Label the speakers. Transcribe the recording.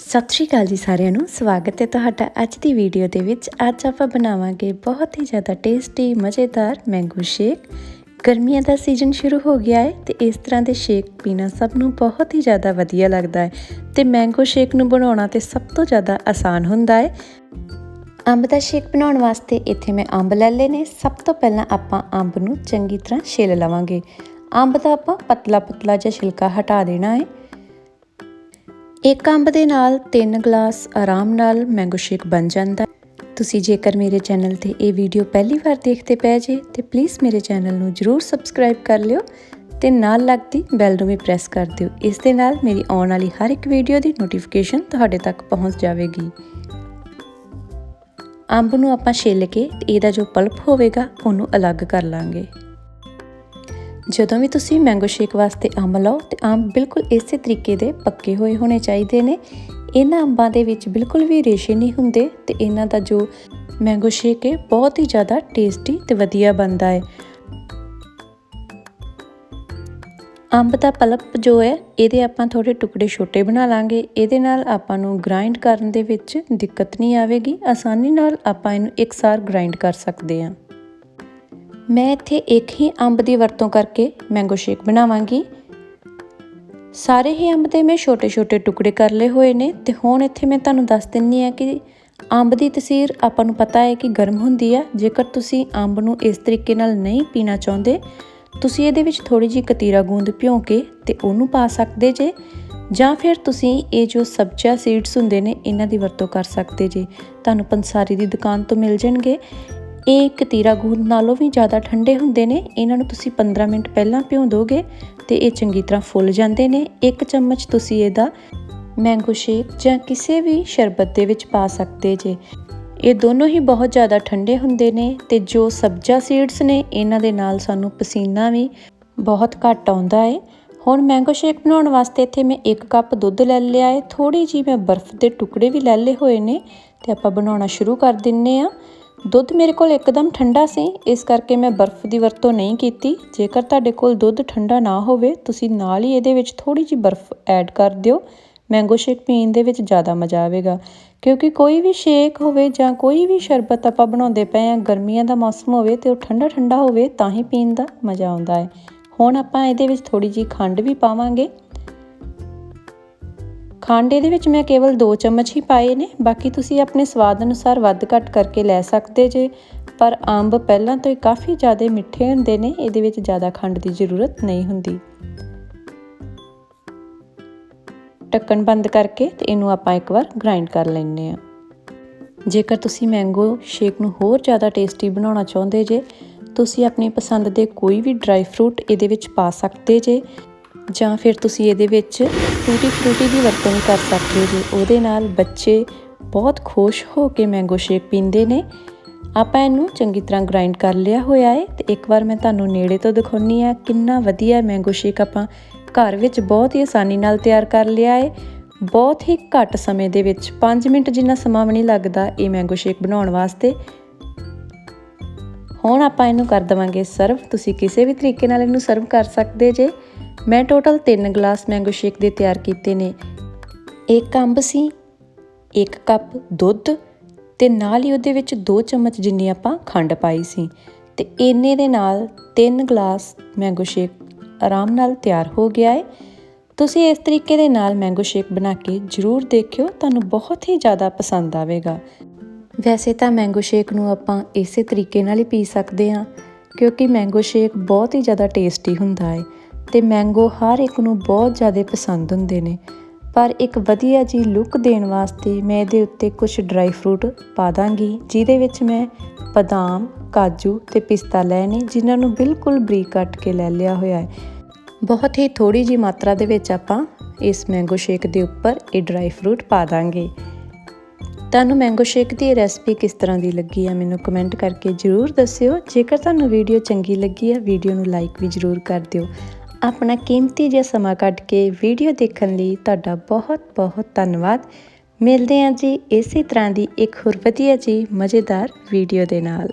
Speaker 1: ਸਤਿ ਸ਼੍ਰੀ ਅਕਾਲ ਜੀ ਸਾਰਿਆਂ ਨੂੰ। ਸਵਾਗਤ ਹੈ ਤੁਹਾਡਾ ਅੱਜ ਦੀ ਵੀਡੀਓ ਦੇ ਵਿੱਚ। ਅੱਜ ਆਪਾਂ ਬਣਾਵਾਂਗੇ ਬਹੁਤ ਹੀ ਜ਼ਿਆਦਾ ਟੇਸਟੀ ਮਜ਼ੇਦਾਰ ਮੈਂਗੋ ਸ਼ੇਕ ਗਰਮੀਆਂ ਦਾ ਸੀਜ਼ਨ ਸ਼ੁਰੂ ਹੋ ਗਿਆ ਹੈ ਤੇ ਇਸ ਤਰ੍ਹਾਂ ਦੇ ਸ਼ੇਕ ਪੀਣਾ ਸਭ ਨੂੰ ਬਹੁਤ ਹੀ ਜ਼ਿਆਦਾ ਵਧੀਆ ਲੱਗਦਾ ਹੈ। ਤੇ ਮੈਂਗੋ ਸ਼ੇਕ ਨੂੰ ਬਣਾਉਣਾ ਤੇ ਸਭ ਤੋਂ ਜ਼ਿਆਦਾ ਆਸਾਨ ਹੁੰਦਾ ਹੈ। ਅੰਬ ਦਾ ਸ਼ੇਕ ਬਣਾਉਣ ਵਾਸਤੇ ਇੱਥੇ ਮੈਂ ਅੰਬ ਲੈ ਲਏ ਨੇ। ਸਭ ਤੋਂ ਪਹਿਲਾਂ ਆਪਾਂ ਅੰਬ ਨੂੰ ਚੰਗੀ ਤਰ੍ਹਾਂ ਛਿੱਲ ਲਵਾਂਗੇ। ਅੰਬ ਦਾ ਆਪਾਂ ਪਤਲਾ ਪਤਲਾ ਜਿਹਾ ਛਿਲਕਾ ਹਟਾ ਦੇਣਾ ਹੈ। ਇੱਕ ਅੰਬ ਦੇ ਨਾਲ 3 ਗਲਾਸ ਆਰਾਮ ਨਾਲ ਮੈਂਗੋ ਸ਼ੇਕ ਬਣ ਜਾਂਦਾ ਤੁਸੀਂ ਜੇਕਰ ਮੇਰੇ ਚੈਨਲ ਤੇ ਇਹ ਵੀਡੀਓ ਪਹਿਲੀ ਵਾਰ ਦੇਖਦੇ ਪਏ ਜੇ, ਤੇ ਪਲੀਜ਼ ਮੇਰੇ ਚੈਨਲ ਨੂੰ ਜਰੂਰ ਸਬਸਕ੍ਰਾਈਬ ਕਰ ਲਿਓ ਤੇ ਨਾਲ ਲੱਗਦੀ ਬੈਲ ਨੂੰ ਵੀ ਪ੍ਰੈਸ ਕਰ ਦਿਓ। ਇਸ ਦੇ ਨਾਲ ਮੇਰੀ ਆਉਣ ਵਾਲੀ ਹਰ ਇੱਕ ਵੀਡੀਓ ਦੀ ਨੋਟੀਫਿਕੇਸ਼ਨ ਤੁਹਾਡੇ ਤੱਕ ਪਹੁੰਚ ਜਾਵੇਗੀ। ਅੰਬ ਨੂੰ ਆਪਾਂ ਛਿੱਲ ਕੇ, ਇਹਦਾ ਜੋ ਪਲਪ ਹੋਵੇਗਾ, ਉਹਨੂੰ ਅਲੱਗ ਕਰ ਲਾਂਗੇ। ਜਦੋਂ ਵੀ ਤੁਸੀਂ ਮੈਂਗੋ ਸ਼ੇਕ ਵਾਸਤੇ ਅੰਬ ਲਓ, ਤੇ ਅੰਬ ਬਿਲਕੁਲ ਇਸੇ ਤਰੀਕੇ ਦੇ ਪੱਕੇ ਹੋਏ ਹੋਣੇ ਚਾਹੀਦੇ ਨੇ। ਇਹਨਾਂ ਅੰਬਾਂ ਦੇ ਵਿੱਚ ਬਿਲਕੁਲ ਵੀ ਰੇਸ਼ੇ ਨਹੀਂ ਹੁੰਦੇ ਤੇ ਇਹਨਾਂ ਦਾ ਜੋ ਮੈਂਗੋ ਸ਼ੇਕ ਹੈ, ਬਹੁਤ ਹੀ ਜ਼ਿਆਦਾ ਟੇਸਟੀ ਤੇ ਵਧੀਆ ਬਣਦਾ ਹੈ। ਅੰਬ ਦਾ ਪਲਪ ਜੋ ਹੈ, ਇਹਦੇ ਆਪਾਂ ਥੋੜੇ ਟੁਕੜੇ ਛੋਟੇ ਬਣਾ ਲਾਂਗੇ। ਇਹਦੇ ਨਾਲ ਆਪਾਂ ਨੂੰ ਗ੍ਰਾਈਂਡ ਕਰਨ ਦੇ ਵਿੱਚ ਦਿੱਕਤ ਨਹੀਂ ਆਵੇਗੀ। ਆਸਾਨੀ ਨਾਲ ਆਪਾਂ ਇਹਨੂੰ ਇੱਕਸਾਰ ਗ੍ਰਾਈਂਡ ਕਰ ਸਕਦੇ ਹਾਂ। ਮੈਂ ਇੱਥੇ ਇੱਕ ਹੀ ਅੰਬ ਦੀ ਵਰਤੋਂ ਕਰਕੇ ਮੈਂਗੋ ਸ਼ੇਕ ਬਣਾਵਾਂਗੀ। ਸਾਰੇ ਹੀ ਅੰਬ ਦੇ ਮੈਂ ਛੋਟੇ-ਛੋਟੇ ਟੁਕੜੇ ਕਰ ਲਏ ਹੋਏ ਨੇ ਤੇ ਹੁਣ ਇੱਥੇ ਮੈਂ ਤੁਹਾਨੂੰ ਦੱਸ ਦਿੰਨੀ ਆ ਕਿ ਅੰਬ ਦੀ ਤਸੀਰ ਆਪਾਂ ਨੂੰ ਪਤਾ ਹੈ ਕਿ ਗਰਮ ਹੁੰਦੀ ਆ। ਜੇਕਰ ਤੁਸੀਂ ਅੰਬ ਨੂੰ ਇਸ ਤਰੀਕੇ ਨਾਲ ਨਹੀਂ ਪੀਣਾ ਚਾਹੁੰਦੇ, ਤੁਸੀਂ ਇਹਦੇ ਵਿੱਚ ਥੋੜੀ ਜਿਹੀ ਕਤੀਰਾ ਗੂੰਦ ਭਿਓ ਕੇ ਤੇ ਉਹਨੂੰ ਪਾ ਸਕਦੇ ਜੇ, ਜਾਂ ਫਿਰ ਤੁਸੀਂ ਇਹ ਜੋ ਸਬਜ਼ਾ ਸੀਡਸ ਹੁੰਦੇ ਨੇ, ਇਹਨਾਂ ਦੀ ਵਰਤੋਂ ਕਰ ਸਕਦੇ ਜੇ। ਤੁਹਾਨੂੰ ਪੰਸਾਰੀ ਦੀ ਦੁਕਾਨ ਤੋਂ ਮਿਲ ਜਾਣਗੇ। ਇਹ ਕਤੀਰਾ ਗੂੰਦ ਨਾਲੋਂ ਵੀ ਜ਼ਿਆਦਾ ਠੰਡੇ ਹੁੰਦੇ ਨੇ। ਇਹਨਾਂ ਨੂੰ ਤੁਸੀਂ 15 ਮਿੰਟ ਪਹਿਲਾਂ ਭਿਉਂ ਦੋਗੇ ਤੇ ਇਹ ਚੰਗੀ ਤਰ੍ਹਾਂ ਫੁੱਲ ਜਾਂਦੇ ਨੇ। ਇੱਕ ਚਮਚ ਤੁਸੀਂ ਇਹਦਾ ਮੈਂਗੋ ਸ਼ੇਕ ਜਾਂ ਕਿਸੇ ਵੀ ਸ਼ਰਬਤ ਦੇ ਵਿੱਚ ਪਾ ਸਕਦੇ ਜੇ। ਇਹ ਦੋਨੋਂ ਹੀ ਬਹੁਤ ਜ਼ਿਆਦਾ ਠੰਡੇ ਹੁੰਦੇ ਨੇ ਤੇ ਜੋ ਸਬਜ਼ਾ ਸੀਡਸ ਨੇ, ਇਹਨਾਂ ਦੇ ਨਾਲ ਸਾਨੂੰ ਪਸੀਨਾ ਵੀ ਬਹੁਤ ਘੱਟ ਆਉਂਦਾ ਹੈ ਹੁਣ ਮੈਂਗੋ ਸ਼ੇਕ ਬਣਾਉਣ ਵਾਸਤੇ ਇੱਥੇ ਮੈਂ 1 ਕੱਪ ਦੁੱਧ ਲੈ ਲਿਆ ਹੈ ਥੋੜੀ ਜੀ ਮੈਂ ਬਰਫ਼ ਦੇ ਟੁਕੜੇ ਵੀ ਲੈ ਲਏ ਹੋਏ ਨੇ ਤੇ ਆਪਾਂ ਬਣਾਉਣਾ ਸ਼ੁਰੂ ਕਰ ਦਿੰਨੇ ਆ। ਦੁੱਧ ਮੇਰੇ ਕੋਲ ਇੱਕਦਮ ਠੰਡਾ ਸੀ, ਇਸ ਕਰਕੇ ਮੈਂ ਬਰਫ਼ ਦੀ ਵਰਤੋਂ ਨਹੀਂ ਕੀਤੀ। ਜੇਕਰ ਤੁਹਾਡੇ ਕੋਲ ਦੁੱਧ ਠੰਡਾ ਨਾ ਹੋਵੇ, ਤੁਸੀਂ ਨਾਲ ਹੀ ਇਹਦੇ ਵਿੱਚ ਥੋੜੀ ਜਿਹੀ ਬਰਫ਼ ਐਡ ਕਰ ਦਿਓ। ਮੈਂਗੋ ਸ਼ੇਕ ਪੀਣ ਦੇ ਵਿੱਚ ਜ਼ਿਆਦਾ ਮਜ਼ਾ ਆਵੇਗਾ। ਕਿਉਂਕਿ ਕੋਈ ਵੀ ਸ਼ੇਕ ਹੋਵੇ ਜਾਂ ਕੋਈ ਵੀ ਸ਼ਰਬਤ ਆਪਾਂ ਬਣਾਉਂਦੇ ਪਏ ਆ ਗਰਮੀਆਂ ਦਾ ਮੌਸਮ ਹੋਵੇ ਤੇ ਉਹ ਠੰਡਾ ਠੰਡਾ ਹੋਵੇ, ਤਾਂ ਹੀ ਪੀਣ ਦਾ ਮਜ਼ਾ ਆਉਂਦਾ ਹੈ। ਹੁਣ ਆਪਾਂ ਇਹਦੇ ਵਿੱਚ ਥੋੜੀ ਜਿਹੀ ਖੰਡ ਵੀ ਪਾਵਾਂਗੇ। ਖੰਡ ਇਹਦੇ ਵਿੱਚ ਮੈਂ ਕੇਵਲ 2 ਚਮਚ ਹੀ ਪਾਏ ਨੇ, ਬਾਕੀ ਤੁਸੀਂ ਆਪਣੇ ਸਵਾਦ ਅਨੁਸਾਰ ਵੱਧ ਘੱਟ ਕਰਕੇ ਲੈ ਸਕਦੇ ਜੇ। ਪਰ ਅੰਬ ਪਹਿਲਾਂ ਤੋਂ ਹੀ ਕਾਫੀ ਜ਼ਿਆਦਾ ਮਿੱਠੇ ਹੁੰਦੇ ਨੇ, ਇਹਦੇ ਵਿੱਚ ਜ਼ਿਆਦਾ ਖੰਡ ਦੀ ਜ਼ਰੂਰਤ ਨਹੀਂ ਹੁੰਦੀ। ਢੱਕਣ ਬੰਦ ਕਰਕੇ ਤੇ ਇਹਨੂੰ ਆਪਾਂ ਇੱਕ ਵਾਰ ਗ੍ਰਾਈਂਡ ਕਰ ਲੈਂਦੇ ਆ ਜੇਕਰ ਤੁਸੀਂ ਮੈਂਗੋ ਸ਼ੇਕ ਨੂੰ ਹੋਰ ਜ਼ਿਆਦਾ ਟੇਸਟੀ ਬਣਾਉਣਾ ਚਾਹੁੰਦੇ ਜੇ, ਤੁਸੀਂ ਆਪਣੀ ਪਸੰਦ ਦੇ ਕੋਈ ਵੀ ਡਰਾਈ ਫਰੂਟ ਇਹਦੇ ਵਿੱਚ ਪਾ ਸਕਦੇ ਜੇ। ਜਾਂ ਫਿਰ ਤੁਸੀਂ ਇਹਦੇ ਵਿੱਚ ਟੂਟੀ ਫਰੂਟੀ ਦੀ ਵਰਤੋਂ ਵੀ ਕਰ ਸਕਦੇ ਜੇ। ਉਹਦੇ ਨਾਲ ਬੱਚੇ ਬਹੁਤ ਖੁਸ਼ ਹੋ ਕੇ ਮੈਂਗੋ ਸ਼ੇਕ ਪੀਂਦੇ ਨੇ। ਆਪਾਂ ਇਹਨੂੰ ਚੰਗੀ ਤਰ੍ਹਾਂ ਗ੍ਰਾਈਂਡ ਕਰ ਲਿਆ ਹੋਇਆ ਹੈ ਤੇ ਇੱਕ ਵਾਰ ਮੈਂ ਤੁਹਾਨੂੰ ਨੇੜੇ ਤੋਂ ਦਿਖਾਉਣੀ ਆ ਕਿੰਨਾ ਵਧੀਆ ਮੈਂਗੋ ਸ਼ੇਕ ਆਪਾਂ ਘਰ ਵਿੱਚ ਬਹੁਤ ਹੀ ਆਸਾਨੀ ਨਾਲ ਤਿਆਰ ਕਰ ਲਿਆ ਹੈ ਬਹੁਤ ਹੀ ਘੱਟ ਸਮੇਂ ਦੇ ਵਿੱਚ 5 ਮਿੰਟ ਜਿੰਨਾ ਸਮਾਂ ਵੀ ਨਹੀਂ ਲੱਗਦਾ ਇਹ ਮੈਂਗੋ ਸ਼ੇਕ ਬਣਾਉਣ ਵਾਸਤੇ ਹੁਣ ਆਪਾਂ ਇਹਨੂੰ ਕਰ ਦਵਾਂਗੇ ਸਰਵ। ਤੁਸੀਂ ਕਿਸੇ ਵੀ ਤਰੀਕੇ ਨਾਲ ਇਹਨੂੰ ਸਰਵ ਕਰ ਸਕਦੇ ਜੇ। ਮੈਂ ਟੋਟਲ 3 ਗਲਾਸ ਮੈਂਗੋ ਸ਼ੇਕ ਦੇ ਤਿਆਰ ਕੀਤੇ ਨੇ। ਇੱਕ ਅੰਬ ਸੀ, ਇੱਕ ਕੱਪ ਦੁੱਧ ਤੇ ਨਾਲ ਹੀ ਉਹਦੇ ਵਿੱਚ 2 ਚਮਚ ਜਿੰਨੀ ਆਪਾਂ ਖੰਡ ਪਾਈ ਸੀ। ਤੇ ਇੰਨੇ ਦੇ ਨਾਲ 3 ਗਲਾਸ ਮੈਂਗੋ ਸ਼ੇਕ ਆਰਾਮ ਨਾਲ ਤਿਆਰ ਹੋ ਗਿਆ ਹੈ ਤੁਸੀਂ ਇਸ ਤਰੀਕੇ ਦੇ ਨਾਲ ਮੈਂਗੋ ਸ਼ੇਕ ਬਣਾ ਕੇ ਜ਼ਰੂਰ ਦੇਖਿਓ। ਤੁਹਾਨੂੰ ਬਹੁਤ ਹੀ ਜ਼ਿਆਦਾ ਪਸੰਦ ਆਵੇਗਾ। ਵੈਸੇ ਤਾਂ ਮੈਂਗੋ ਸ਼ੇਕ ਨੂੰ ਆਪਾਂ ਇਸੇ ਤਰੀਕੇ ਨਾਲ ਹੀ ਪੀ ਸਕਦੇ ਹਾਂ, ਕਿਉਂਕਿ ਮੈਂਗੋ ਸ਼ੇਕ ਬਹੁਤ ਹੀ ਜ਼ਿਆਦਾ ਟੇਸਟੀ ਹੁੰਦਾ ਹੈ ਤੇ ਮੈਂਗੋ ਹਰ ਇੱਕ ਨੂੰ ਬਹੁਤ ਜ਼ਿਆਦਾ ਪਸੰਦ ਹੁੰਦੇ ਨੇ। ਪਰ ਇੱਕ ਵਧੀਆ ਜੀ ਲੁੱਕ ਦੇਣ ਵਾਸਤੇ ਮੈਂ ਇਹਦੇ ਉੱਤੇ ਕੁਝ ਡਰਾਈ ਫਰੂਟ ਪਾ ਦਾਂਗੀ, ਜਿਹਦੇ ਵਿੱਚ ਮੈਂ ਬਦਾਮ, ਕਾਜੂ ਤੇ ਪਿਸਤਾ ਲਏ ਨੇ, ਜਿਨ੍ਹਾਂ ਨੂੰ ਬਿਲਕੁਲ ਬਰੀਕ ਕੱਟ ਕੇ ਲੈ ਲਿਆ ਹੋਇਆ ਹੈ। ਬਹੁਤ ਹੀ ਥੋੜੀ ਜੀ ਮਾਤਰਾ ਦੇ ਵਿੱਚ ਆਪਾਂ ਇਸ ਮੈਂਗੋ ਸ਼ੇਕ ਦੇ ਉੱਪਰ ਇਹ ਡਰਾਈ ਫਰੂਟ ਪਾ ਦਾਂਗੇ। ਤੁਹਾਨੂੰ ਮੈਂਗੋ ਸ਼ੇਕ ਦੀ ਰੈਸਪੀ ਕਿਸ ਤਰ੍ਹਾਂ ਦੀ ਲੱਗੀ ਆ ਮੈਨੂੰ ਕਮੈਂਟ ਕਰਕੇ ਜਰੂਰ ਦੱਸਿਓ। ਜੇਕਰ ਤੁਹਾਨੂੰ ਵੀਡੀਓ ਚੰਗੀ ਲੱਗੀ ਆ ਵੀਡੀਓ ਨੂੰ ਲਾਈਕ ਵੀ ਜਰੂਰ ਕਰ ਦਿਓ। ਆਪਣਾ ਕੀਮਤੀ ਜਿਹਾ ਸਮਾਂ ਕੱਢ ਕੇ ਵੀਡੀਓ ਦੇਖਣ ਲਈ ਤੁਹਾਡਾ ਬਹੁਤ ਬਹੁਤ ਧੰਨਵਾਦ। ਮਿਲਦੇ ਹਾਂ ਜੀ ਇਸੇ ਤਰ੍ਹਾਂ ਦੀ ਇੱਕ ਹੋਰ ਵਧੀਆ ਜੀ, ਮਜ਼ੇਦਾਰ ਵੀਡੀਓ ਦੇ ਨਾਲ।